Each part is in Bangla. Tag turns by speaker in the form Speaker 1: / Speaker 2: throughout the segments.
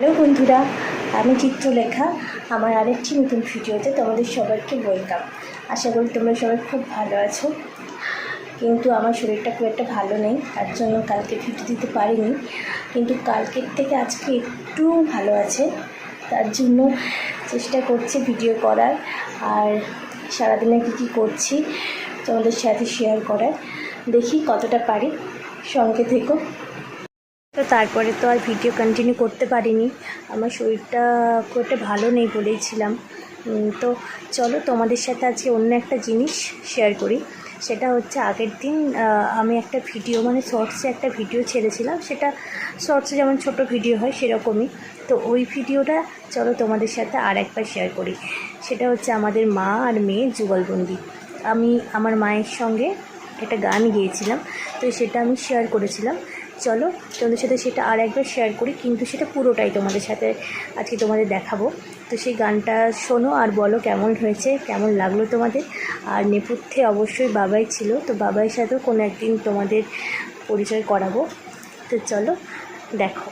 Speaker 1: হ্যালো বন্ধুরা, আমি চিত্রলেখা। আমার আরেকটি নতুন ভিডিওতে তোমাদের সবাইকে ওয়েলকাম আশা করি তোমরা সবাই খুব ভালো আছো। কিন্তু আমার শরীরটা খুব একটা ভালো নেই, তার জন্য কালকে ভিডিও দিতে পারিনি। কিন্তু কালকের থেকে আজকে একটু ভালো আছে, তার জন্য চেষ্টা করছি ভিডিও করার। আর সারাদিনে কী কী করছি তোমাদের সাথে শেয়ার করার। দেখি কতটা পারি। সঙ্গে থেকো। তো তারপরে তো আর ভিডিও কন্টিনিউ করতে পারিনি। আমার শরীরটা খুব ভালো নেই বলেইছিলাম তো চলো তোমাদের সাথে আজকে অন্য একটা জিনিস শেয়ার করি। সেটা হচ্ছে আগের দিন আমি একটা ভিডিও মানে শর্টসে একটা ভিডিও ছেড়েছিলাম। সেটা শর্টসে যেমন ছোট ভিডিও হয়, সেরকমই। তো ওই ভিডিওটা চলো তোমাদের সাথে আর একবার শেয়ার করি। সেটা হচ্ছে আমাদের মা আর মেয়ে যুগলবন্দি। আমি আমার মায়ের সঙ্গে একটা গান গিয়েছিলাম। তো সেটা আমি শেয়ার করেছিলাম। চলো, তোমাদের সাথে সেটা আর একবার শেয়ার করি, কিন্তু সেটা পুরোটাই তোমাদের সাথে আজকে তোমাদের দেখাবো। তো সেই গানটা শোনো আর বলো কেমন হয়েছে, কেমন লাগল তোমাদের। আর নেপথ্যে অবশ্যই বাবাই ছিল, তো বাবাইয়ের সাথেও কোনো একদিন তোমাদের পরিচয় করাবো। তো চলো, দেখো।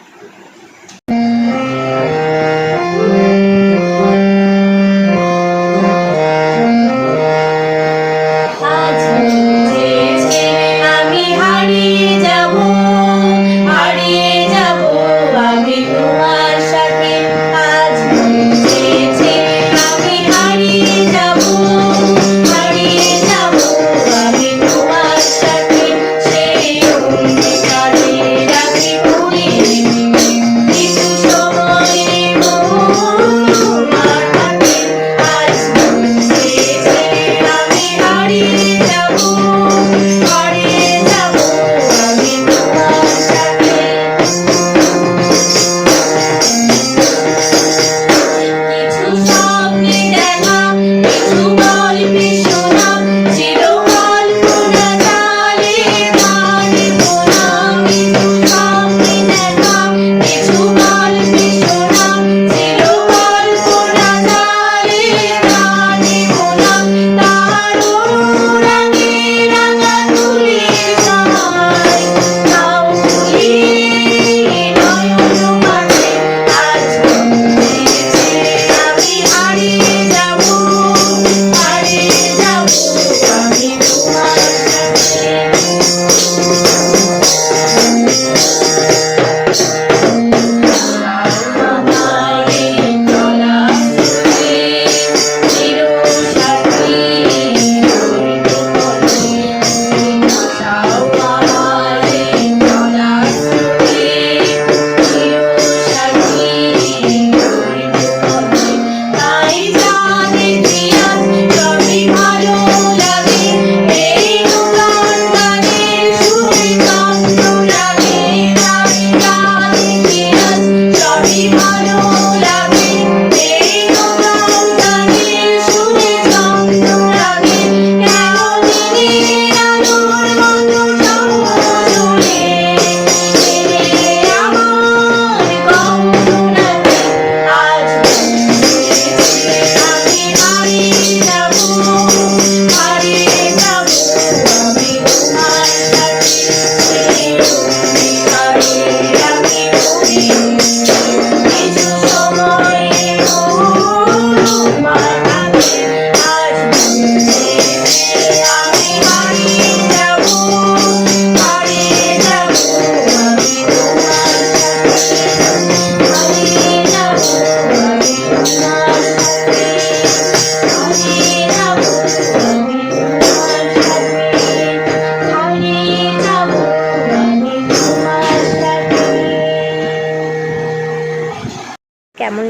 Speaker 2: সাথে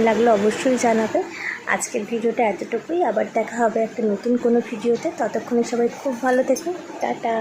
Speaker 1: লাগল অবশ্যই জানাবে। আজকের ভিডিওটা এতটুকুই। আবার দেখা হবে একটা নতুন কোনো ভিডিওতে। ততক্ষণে সবাই খুব ভালো থেকো। টাটা।